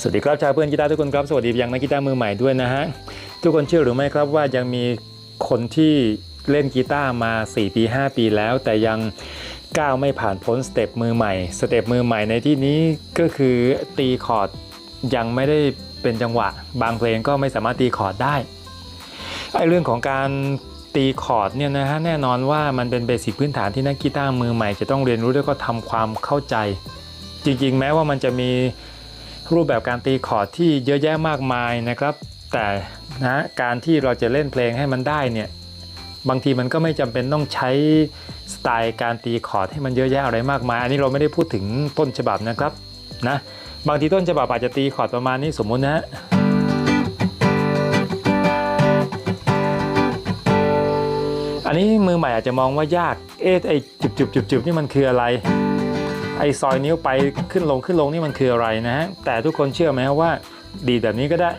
สวัสดีครับชาวเพื่อนกีตาร์ทุกคนครับสวัสดียังนักกีตาร์มือใหม่ด้วยนะฮะทุกคนเชื่อหรือไม่ครับว่ายังมีคนที่เล่นกีตาร์มา 4 ปี 5 ปีแล้ว แต่ยังก้าวไม่ผ่านพ้นสเต็ปมือใหม่สเต็ปมือใหม่ในที่นี้ก็คือตีคอร์ดยังไม่ได้เป็นจังหวะ บางเพลงก็ไม่สามารถตีคอร์ดได้ไอเรื่องของการตีคอร์ดเนี่ยนะฮะแน่นอนว่ามันเป็นเบสิกพื้นฐานที่นักกีตาร์มือใหม่ จะต้องเรียนรู้แล้วก็ทำความเข้าใจ จริงๆ แม้ว่ามันจะมี รูปแบบการตีคอร์ดที่เยอะแยะมากมายนะครับ แต่นะการที่เราจะเล่นเพลงให้มันได้เนี่ยบางทีมันก็ไม่จำเป็นต้องใช้สไตล์การตีคอร์ดให้มันเยอะแยะอะไรมากมาย อันนี้เราไม่ได้พูดถึงต้นฉบับนะครับนะบางทีต้นฉบับอาจจะตีคอร์ดประมาณนี้สมมุตินะฮะอันนี้มือใหม่อาจจะมองว่ายาก เอ๊ะไอ้จุบจุบจุบจุบนี่มันคืออะไร ไอ้ซอยนิ้วไปขึ้นลงขึ้นลงนี่มันคืออะไรนะฮะแต่ทุกคนเชื่อไหมว่าดีแบบนี้ก็ได้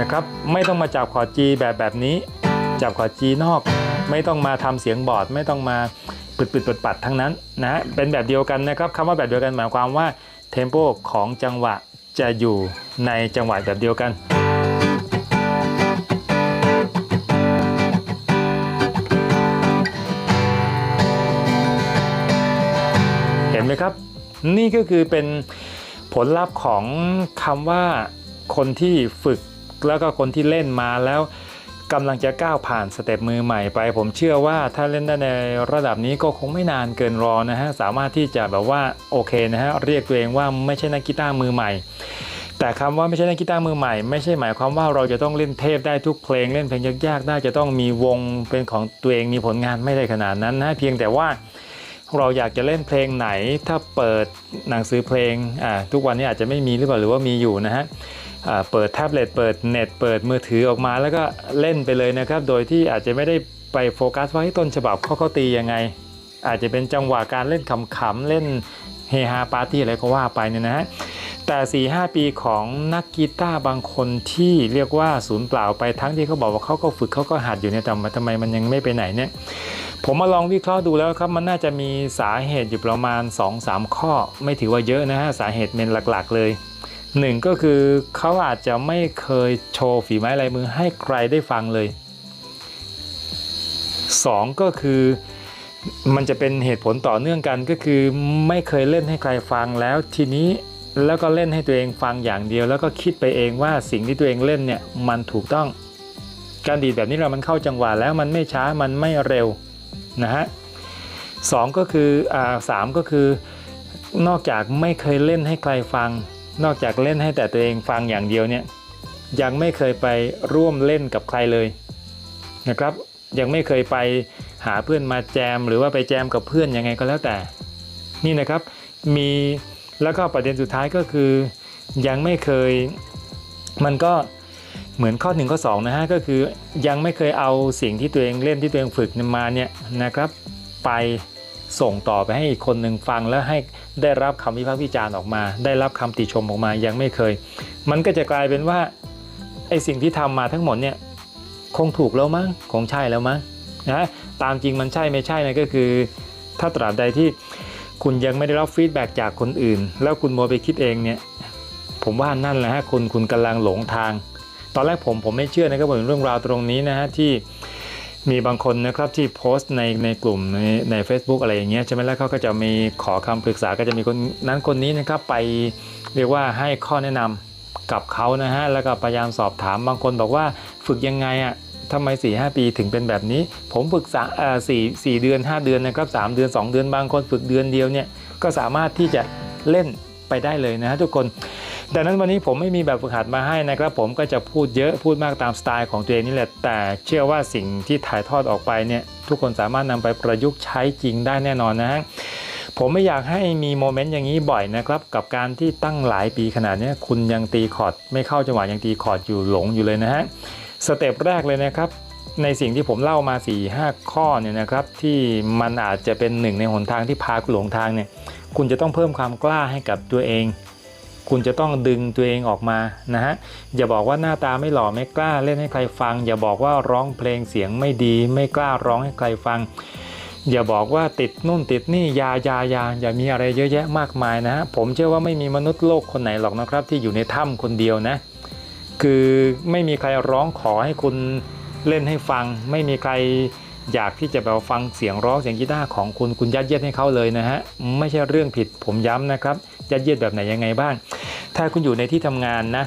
นะครับไม่ต้องมาจับขอด G แบบแบบนี้ จับขอด G นอก ไม่ต้องมาทำเสียงบอร์ดไม่ต้องมาปึดปึดปัดปัดทั้งนั้นนะเป็นแบบเดียวกันนะครับคำว่าแบบเดียวกันหมายความว่าเทมโปของจังหวะจะอยู่ในจังหวะแบบเดียวกัน เห็นไหมครับ นี่ก็คือเป็นผลลัพธ์ของคำว่าคนที่ฝึกแล้วก็คนที่เล่นมาแล้วกำลังจะก้าวผ่านสเต็ปมือใหม่ไป ผมเชื่อว่าถ้าเล่นได้ในระดับนี้ก็คงไม่นานเกินรอนะฮะ สามารถที่จะแบบว่าโอเคนะฮะเรียกตัวเองว่าไม่ใช่นักกีตาร์มือใหม่ แต่คำว่าไม่ใช่นักกีตาร์มือใหม่ ไม่ใช่หมายความว่าเราจะต้องเล่นเทพได้ทุกเพลงเล่นเพลงยากๆได้จะต้องมีวงเป็นของตัวเองมีผลงานไม่ได้ขนาดนั้นนะเพียงแต่ว่า เราอยากจะเล่นเพลงไหน ถ้าเปิดหนังสือเพลงอ่าทุกวันนี้อาจจะไม่มีหรือเปล่าหรือว่ามีอยู่นะฮะอ่าเปิดแท็บเล็ตเปิดเน็ตเปิดมือถือออกมาแล้วก็เล่นไปเลยนะครับ โดยที่อาจจะไม่ได้ไปโฟกัสว่าให้ต้นฉบับเขาเขาตียังไง อาจจะเป็นจังหวะการเล่นขำๆเล่นเฮฮาปาร์ตี้อะไรก็ว่าไปเนี่ยนะฮะแต่4-5ปีของนักกีตาร์บางคนที่เรียกว่าศูนย์เปล่าไปทั้งที่เขาบอกว่าเขาก็ฝึกเขาก็หัดอยู่เนี่ยแต่ทำไมมันยังไม่ไปไหนเนี่ย ผมมาลองวิเคราะห์ดูแล้วครับมันน่าจะมีสาเหตุอยู่ประมาณ 2-3 ข้อ ไม่ถือว่าเยอะนะฮะสาเหตุเป็นหลักๆ เลย1ก็คือเขาอาจจะไม่เคยโชว์ฝีไม้ลายมือให้ใครได้ฟังเลย 2 ก็คือมันจะเป็นเหตุผลต่อเนื่องกันก็คือไม่เคยเล่นให้ใครฟังแล้วทีนี้แล้วก็เล่นให้ตัวเองฟังอย่างเดียว แล้วก็คิดไปเองว่าสิ่งที่ตัวเองเล่นเนี่ยมันถูกต้อง การดีดแบบนี้เรามันเข้าจังหวะแล้วมันไม่ช้ามันไม่เร็ว นะฮะสองก็คืออ่าสามก็คือนอกจากไม่เคยเล่นให้ใครฟัง นอกจากเล่นให้แต่ตัวเองฟังอย่างเดียวเนี่ยยังไม่เคยไปร่วมเล่นกับใครเลยนะครับ ยังไม่เคยไปหาเพื่อนมาแจม หรือว่าไปแจมกับเพื่อนยังไงก็แล้วแต่ นี่นะครับมีแล้วก็ประเด็นสุดท้ายก็คือ ยังไม่เคยมันก็ เหมือนข้อหนึ่งข้อสองนะฮะก็คือยังไม่เคยเอาสิ่งที่ตัวเองเล่นที่ตัวเองฝึกมาเนี่ยนะครับ ไปส่งต่อไปให้อีกคนหนึ่งฟังแล้วให้ได้รับคำวิพากษ์วิจารณ์ออกมา ได้รับคำติชมออกมายังไม่เคย มันก็จะกลายเป็นว่าไอสิ่งที่ทำมาทั้งหมดเนี่ยคงถูกแล้วมั้งคงใช่แล้วมั้งนะตามจริงมันใช่ไม่ใช่นะก็คือ ถ้าตราบใดที่คุณยังไม่ได้รับฟีดแบ็กจากคนอื่น แล้วคุณโมวไปคิดเองเนี่ยผมว่านั่นแหละฮะคุณคุณกำลังหลงทาง ตอนแรกผมผมไม่เชื่อนะครับผมเรื่องราวตรงนี้นะฮะที่มีบางคนนะครับที่โพสต์ในในกลุ่มในใน a c e b o o k อะไรอย่างเงี้ยใช่ไหมแล้วเขาก็จะมีขอคำปรึกษาก็จะมีคนนั้นคนนี้นะครับไปเรียกว่าให้ข้อแนะนำกับเขานะฮะแล้วก็พยายามสอบถามบางคนบอกว่าฝึกยังไงอะ่ะทำไม4ีหปีถึงเป็นแบบนี้ ผมฝึกสาอ่าสี่สี่เดือน 5 เดือนนะครับสเดือน 2 เดือนบางคนฝึกเดือนเดียวเนี่ยก็สามารถที่จะเล่นไปได้เลยนะฮะทุกคน ดังนั้นวันนี้ผมไม่มีแบบฝึกหัดมาให้นะครับ ผมก็จะพูดเยอะพูดมากตามสไตล์ของตัวเองนี่แหละ แต่เชื่อว่าสิ่งที่ถ่ายทอดออกไปเนี่ยทุกคนสามารถนำไปประยุกต์ใช้จริงได้แน่นอนนะฮะผมไม่อยากให้มีโมเมนต์อย่างนี้บ่อยนะครับ กับการที่ตั้งหลายปีขนาดนี้คุณยังตีคอร์ดไม่เข้าจังหวะยังตีคอร์ดอยู่หลงอยู่เลยนะฮะสเต็ปแรกเลยนะครับในสิ่งที่ผมเล่ามา 4-5 ข้อเนี่ยนะครับที่มันอาจจะเป็นหนึ่งในหนทางที่พาคุณหลงทางเนี่ยคุณจะต้องเพิ่มความกล้าให้กับตัวเอง คุณจะต้องดึงตัวเองออกมานะฮะอย่าบอกว่าหน้าตาไม่หล่อไม่กล้าเล่นให้ใครฟัง อย่าบอกว่าร้องเพลงเสียงไม่ดี ไม่กล้าร้องให้ใครฟัง อย่าบอกว่าติดนู่นติดนี่ยายายาอย่ามีอะไรเยอะแยะมากมายนะฮะผมเชื่อว่าไม่มีมนุษย์โลกคนไหนหรอกนะครับ ที่อยู่ในถ้ำคนเดียวนะ คือไม่มีใครร้องขอให้คุณเล่นให้ฟัง ไม่มีใคร อยากที่จะแบบฟังเสียงร้องเสียงกีตาร์ของคุณคุณยัดเยียดให้เขาเลยนะฮะไม่ใช่เรื่องผิดผมย้ำนะครับยัดเยียดแบบไหนยังไงบ้าง ถ้าคุณอยู่ในที่ทำงานนะ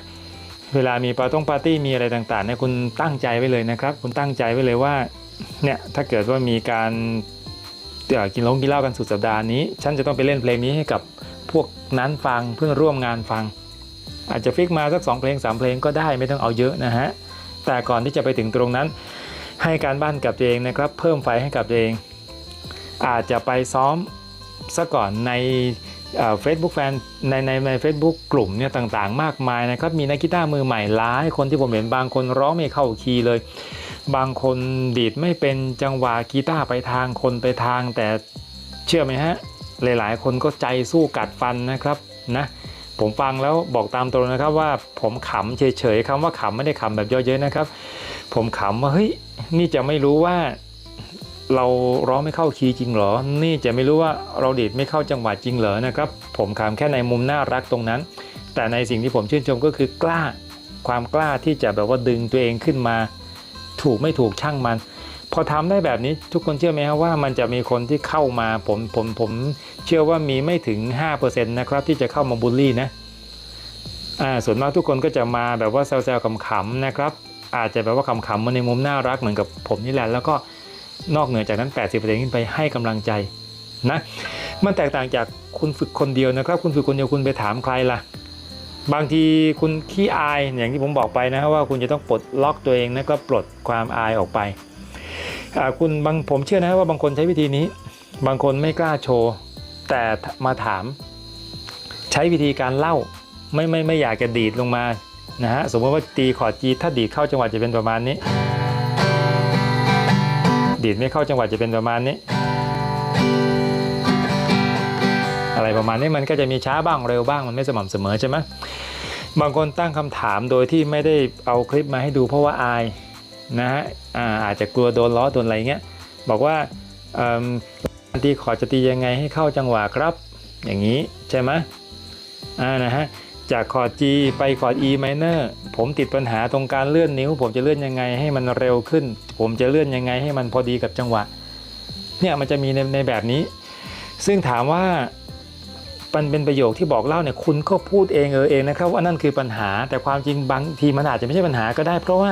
เวลามีปาร์ตงปาร์ตี้มีอะไรต่างๆเนี่ยคุณตั้งใจไว้เลยนะครับ คุณตั้งใจไว้เลยว่าเนี่ยถ้าเกิดว่ามีการเอ่อกินล้ากินเหล้ากันสุดสัปดาห์นี้ ฉันจะต้องไปเล่นเพลงนี้ให้กับพวกนั้นฟังเพื่อนร่วมงานฟัง อาจจะฟิกมาสักสองเพลงสามเพลงก็ได้ไม่ต้องเอาเยอะนะฮะแต่ก่อนที่จะไปถึงตรงนั้น ให้การบ้านกับตัวเองนะครับ เพิ่มไฟให้กับตัวเอง อาจจะไปซ้อมซะก่อนในเฟซบุ๊กแฟนในในในเฟซบุ๊กกลุ่มเนี่ยต่างๆ มากมายนะครับ มีนักกีตาร์มือใหม่หลายคนที่ผมเห็นบางคนร้องไม่เข้าคีย์เลย บางคนดีดไม่เป็นจังหวะกีตาร์ไปทางคนไปทาง แต่เชื่อไหมฮะ หลายๆ คนก็ใจสู้กัดฟันนะครับนะ ผมฟังแล้วบอกตามตรงนะครับว่าผมขำเฉยๆคำว่าขำไม่ได้ขำแบบเยอะเย้นะครับ ผมขำว่าเฮ้ยนี่จะไม่รู้ว่าเราร้องไม่เข้าคีย์จริงเหรอ นี่จะไม่รู้ว่าเราดีดไม่เข้าจังหวะจริงเหรอนะครับ ผมขำแค่ในมุมน่ารักตรงนั้น แต่ในสิ่งที่ผมชื่นชมก็คือกล้า ความกล้าที่จะแบบว่าดึงตัวเองขึ้นมา ถูกไม่ถูกช่างมัน พอทำได้แบบนี้ทุกคนเชื่อไหมครับว่ามันจะมีคนที่เข้ามาผมผมผมเชื่อว่ามีไม่ถึง 5%นะครับที่จะเข้ามาบูลลี่นะอ่าส่วนมากทุกคนก็จะมาแบบว่าแซวๆขำๆนะครับ อาจจะแบบว่าขำๆมาในมุมน่ารักเหมือนกับผมนี่แหละแล้วก็นอกเหนือจากนั้น 80%ขึ้นไปให้กำลังใจนะมันแตกต่างจากคุณฝึกคนเดียวนะครับ คุณฝึกคนเดียวคุณไปถามใครล่ะบางทีคุณขี้อายอย่างที่ผมบอกไปนะว่าคุณจะต้องปลดล็อกตัวเองนะก็ปลดความอายออกไป คุณบางผมเชื่อนะว่าบางคนใช้วิธีนี้ บางคนไม่กล้าโชว์ แต่มาถาม ใช้วิธีการเล่าไม่ไม่ไม่อยากจะดีดลงมานะฮะสมมติว่าตีคอดจีถ้าดีดเข้าจังหวะจะเป็นประมาณนี้ ดีดไม่เข้าจังหวะจะเป็นประมาณนี้ อะไรประมาณนี้มันก็จะมีช้าบ้างเร็วบ้างมันไม่สม่ำเสมอใช่ไหมบางคนตั้งคำถามโดยที่ไม่ได้เอาคลิปมาให้ดูเพราะว่าอาย นะฮะอาจจะกลัวโดนล้อโดนอะไรเงี้ยบอกว่าตีคอดจะตียังไงให้เข้าจังหวะครับ อย่างนี้ใช่ไหมอ่านะฮะจากคอร์ด G ไปคอร์ด E minor ผมติดปัญหาตรงการเลื่อนนิ้ว ผมจะเลื่อนยังไงให้มันเร็วขึ้น ผมจะเลื่อนยังไงให้มันพอดีกับจังหวะ เนี่ยมันจะมีในในแบบนี้ ซึ่งถามว่ามันเป็นประโยคที่บอกเล่าเนี่ยคุณก็พูดเองเออเองนะครับว่านั่นคือปัญหาแต่ความจริงบางทีมันอาจจะไม่ใช่ปัญหาก็ได้ เพราะว่า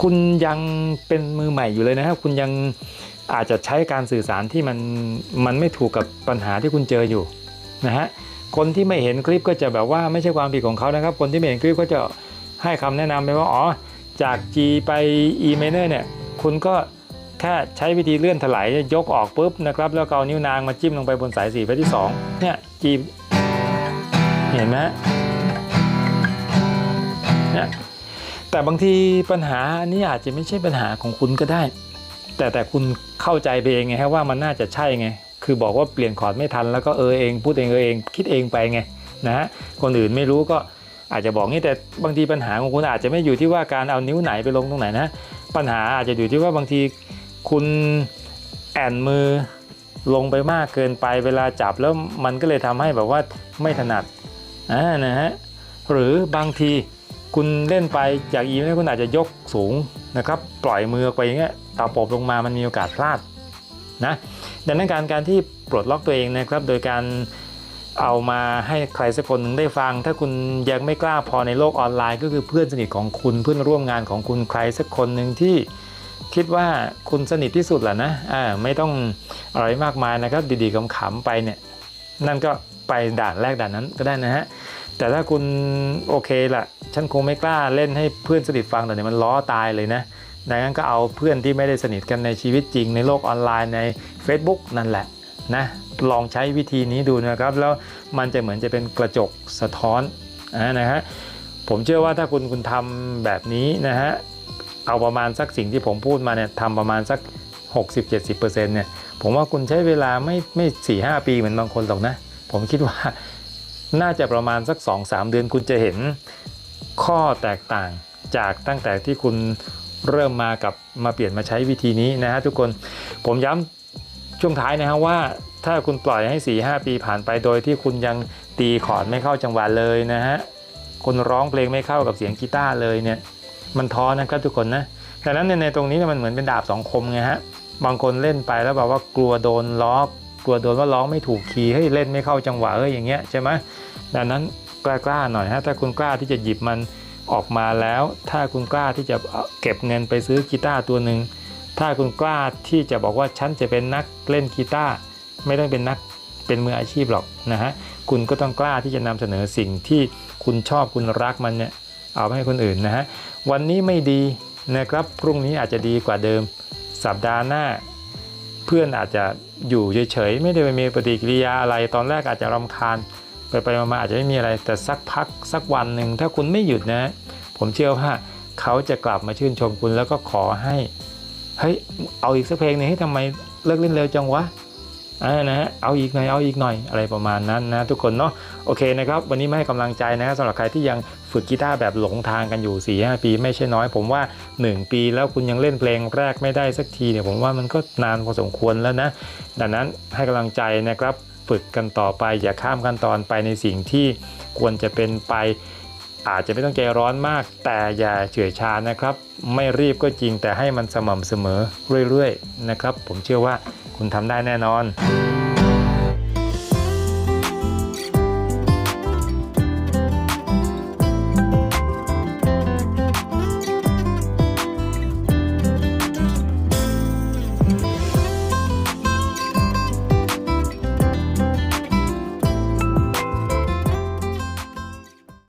คุณยังเป็นมือใหม่อยู่เลยนะครับ คุณยังอาจจะใช้การสื่อสารที่มันมันไม่ถูกกับปัญหาที่คุณเจออยู่นะฮะคนที่ไม่เห็นคลิปก็จะแบบว่าไม่ใช่ความผิดของเขานะครับ คนที่ไม่เห็นคลิปก็จะให้คำแนะนำไปว่าอ๋อจาก G ไป E minor เนี่ยคุณก็แค่ใช้วิธีเลื่อนถลายยกออกปุ๊บนะครับ แล้วก็เอานิ้วนางมาจิ้มลงไปบนสายสีไฟที่2เนี่ยจีบเห็นไหมเนี่ย แต่บางทีปัญหาอันนี้อาจจะไม่ใช่ปัญหาของคุณก็ได้ แต่แต่คุณเข้าใจไปเองไงฮะว่ามันน่าจะใช่ไง คือบอกว่าเปลี่ยนคอร์ดไม่ทันแล้วก็เออเองพูดเองเออเอง คิดเองไปไงนะฮะคนอื่นไม่รู้ก็อาจจะบอกงี้แต่บางทีปัญหาของคุณอาจจะไม่อยู่ที่ว่าการเอานิ้วไหนไปลงตรงไหนนะ ปัญหาอาจจะอยู่ที่ว่าบางทีคุณแอนมือลงไปมากเกินไปเวลาจับแล้วมันก็เลยทำให้แบบว่าไม่ถนัดอ่านะฮะหรือบางที คุณเล่นไปจากอีนี่คุณอาจจะยกสูงนะครับ ปล่อยมือไปอย่างเงี้ยตาปบลงมามันมีโอกาสพลาดนะดังนั้นการการที่ปลดล็อกตัวเองนะครับ โดยการเอามาให้ใครสักคนหนึ่งได้ฟัง ถ้าคุณยังไม่กล้าพอในโลกออนไลน์ ก็คือเพื่อนสนิทของคุณเพื่อนร่วมงานของคุณใครสักคนหนึ่งที่คิดว่าคุณสนิทที่สุดแหละนะอ่าไม่ต้องอะไรมากมายนะครับ ดีๆขำๆไปเนี่ยนั่นก็ไปด่านแรกด่านนั้นก็ได้นะฮะ แต่ถ้าคุณโอเคละฉันคงไม่กล้าเล่นให้เพื่อนสนิทฟังแต่เนี่ยมันล้อตายเลยนะดังนั้นก็เอาเพื่อนที่ไม่ได้สนิทกันในชีวิตจริงในโลกออนไลน์ใน Facebook นั่นแหละนะลองใช้วิธีนี้ดูนะครับ แล้วมันจะเหมือนจะเป็นกระจกสะท้อนนะฮะผมเชื่อว่าถ้าคุณคุณทำแบบนี้นะฮะเอาประมาณสักสิ่งที่ผมพูดมาเนี่ยทำประมาณสัก 60-70%เนี่ยผมว่าคุณใช้เวลาไม่ไม่สี่ห้าปีเหมือนบางคนหรอกนะ ผมคิดว่า น่าจะประมาณสัก 2-3 เดือนคุณจะเห็นข้อแตกต่างจากตั้งแต่ที่คุณเริ่มมากับมาเปลี่ยนมาใช้วิธีนี้นะฮะทุกคนผมย้ำช่วงท้ายนะฮะว่า ถ้าคุณปล่อยให้ 4 5 ปีผ่านไปโดยที่คุณยังตีคอร์ดไม่เข้าจังหวะเลยนะฮะคุณร้องเพลงไม่เข้ากับเสียงกีตาร์เลยเนี่ยมันท้อนะครับทุกคนนะดังนั้นเนี่ยในตรงนี้มันเหมือนเป็นดาบสองคมไงฮะบางคนเล่นไปแล้วแบบว่ากลัวโดนล้อ กลัวโดนว่าร้องไม่ถูกคีย์เฮ้ยเล่นไม่เข้าจังหวะเอ้ยอย่างเงี้ยใช่ไหมดังนั้นกล้าๆหน่อยฮะถ้าคุณกล้าที่จะหยิบมันออกมาแล้ว ถ้าคุณกล้าที่จะเอาเก็บเงินไปซื้อกีตาร์ตัวหนึ่งถ้าคุณกล้าที่จะบอกว่าฉันจะเป็นนักเล่นกีตาร์ไม่ต้องเป็นนักเป็นมืออาชีพหรอกนะฮะคุณก็ต้องกล้าที่จะนำเสนอสิ่งที่คุณชอบคุณรักมันเนี่ยเอาไปให้คนอื่นนะฮะวันนี้ไม่ดีนะครับพรุ่งนี้อาจจะดีกว่าเดิม สัปดาห์หน้า เพื่อนอาจจะอยู่เฉยๆไม่ได้ไปมีปฏิกิริยาอะไร ตอนแรกอาจจะรำคาญ ไปไปๆมาๆอาจจะไม่มีอะไรแต่สักพักสักวันหนึ่งถ้าคุณไม่หยุดนะ ผมเชื่อว่าเขาจะกลับมาชื่นชมคุณแล้วก็ขอให้เฮ้ยเอาอีกสักเพลงหนึงให้ทำไมเลิกเล่นเร็วจังวะ อ่านะ เอาอีกหน่อย เอาอีกหน่อย อะไรประมาณนั้นนะทุกคนเนาะ โอเคนะครับ วันนี้มาให้กำลังใจนะสำหรับใครที่ยังฝึกกีตาร์แบบหลงทางกันอยู่4 5ปี ไม่ใช่น้อย ผมว่า 1 ปีแล้วคุณยังเล่นเพลงแรกไม่ได้สักทีเนี่ยผมว่ามันก็นานพอสมควรแล้วนะ ดังนั้นให้กำลังใจนะครับ ฝึกกันต่อไปอย่าข้ามขั้นตอนไปในสิ่งที่ควรจะเป็นไป อาจจะไม่ต้องใจร้อนมาก แต่อย่าเฉื่อยชานะครับ ไม่รีบก็จริงแต่ให้มันสม่ำเสมอเรื่อยๆนะครับ ผมเชื่อว่าคุณทำได้แน่นอน